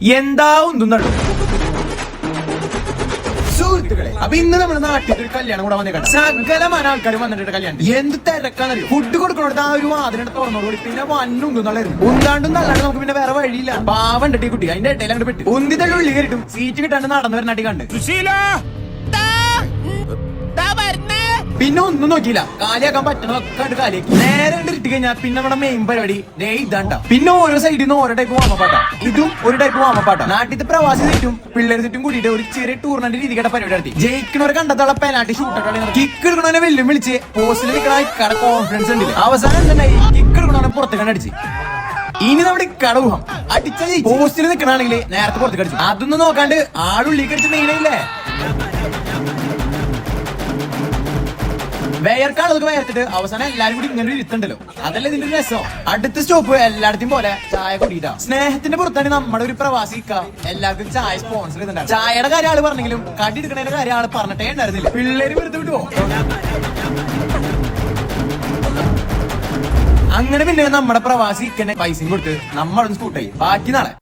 എന്താ ഒന്നും നടക്കും സുഹൃത്തുക്കളെ അപ്പൊ ഇന്ന് നമ്മുടെ നാട്ടിൽ ഒരു കല്യാണം കൂടെ വന്നേക്കട്ടെ സകലമാന ആൾക്കാർ വന്നിട്ട് കല്യാണം എന്ത് തിരക്കാന്നറിയോ ഫുഡ് കൊടുക്കണോടത്ത് ആ ഒരു വാതിലിന്റെ തുറന്നോളൂ. പിന്നെ വണ്ണുണ്ട് എന്നുള്ളത് ഉന്താണ്ടും നല്ലാണ്ട് നമുക്ക് പിന്നെ വേറെ വഴിയില്ല. പാവം ഈ കുട്ടി. അതിന്റെ ഇടയിലാണ്ട് പെട്ടി പെട്ട്. ഉന്തി തള്ളി ഉള്ളി കയറിട്ടും സീറ്റ് കിട്ടാണ്ട് നടന്നു വരണാട്ടി കണ്ട്. പിന്നെ ഒന്നും നോക്കിയില്ല. കാലിയാക്കാൻ പറ്റണതൊക്കെ കണ്ട് കാലിയാക്കി. നേരെ ഇട്ട് കഴിഞ്ഞാൽ പിന്നെ നമ്മുടെ മെയിൻ പരിപാടി. ദേ ഇതാണ്ട. പിന്നെ ഓരോ സൈഡിൽ നിന്ന് ഓരോ ടൈപ്പ് വാമപ്പാട്ട ഇതും ഒരു ടൈപ്പ് വാമപ്പാട്ട നാട്ടിലത്തെ പ്രവാസി സെറ്റും പിള്ളേർ സെറ്റും കൂടിയിട്ട് ഒരു ചെറിയ ടൂർണമെന്റ് രീതിയുടെ പരിപാടി നടത്തി. ജയിക്കണവരെ കണ്ടത്തോളം പെനാട്ടി ഷൂട്ട് കിക്ക് എടുക്കണവനെ വെല്ലും വിളിച്ച് പോസ്റ്റിൽ നിൽക്കണ ഇക്കാടെ കോൺഫിഡൻസ് ഉണ്ട് അവസാനം എന്തായി കിക്ക് എടുക്കണവനെ പുറത്ത് കണ്ടടിച്ച് ഇനി നമ്മുടെ കടവുഹം അടിച്ച പോസ്റ്റിൽ നിൽക്കണാണെങ്കിൽ നേരത്തെ പുറത്ത് കടിച്ചു അതൊന്നും നോക്കാണ്ട് ആളുള്ളിൽ കടിച്ച് മെയിനില്ലേ അതൊക്കെ വേർത്തിട്ട് അവസാനം എല്ലാരും കൂടി ഇങ്ങനെ ഒരു ഇരുത്തുണ്ടല്ലോ. അതല്ലേ ഇതിന്റെ ഒരു രസം? അടുത്ത സ്റ്റോപ്പ് എല്ലായിടത്തും പോലെ ചായ കുടിയിട്ട. സ്നേഹത്തിന്റെ പുറത്താണ് നമ്മുടെ ഒരു പ്രവാസി എല്ലാവർക്കും ചായ സ്പോൺസർ ചെയ്തിട്ടുണ്ടാവും ചായയുടെ കാര്യം ആൾ പറഞ്ഞെങ്കിലും കടി എടുക്കണേന്റെ കാര്യം ആൾ പറഞ്ഞിട്ടേ ഉണ്ടായിരുന്നില്ല. പിള്ളേര് വെറുതെ വിട്ടുവോ അങ്ങനെ പിന്നെ നമ്മുടെ പ്രവാസി ഇക്കന്നെ പൈസയും കൊടുത്ത് നമ്മളൊന്ന് സ്കൂട്ടായി ബാക്കി നാളെ.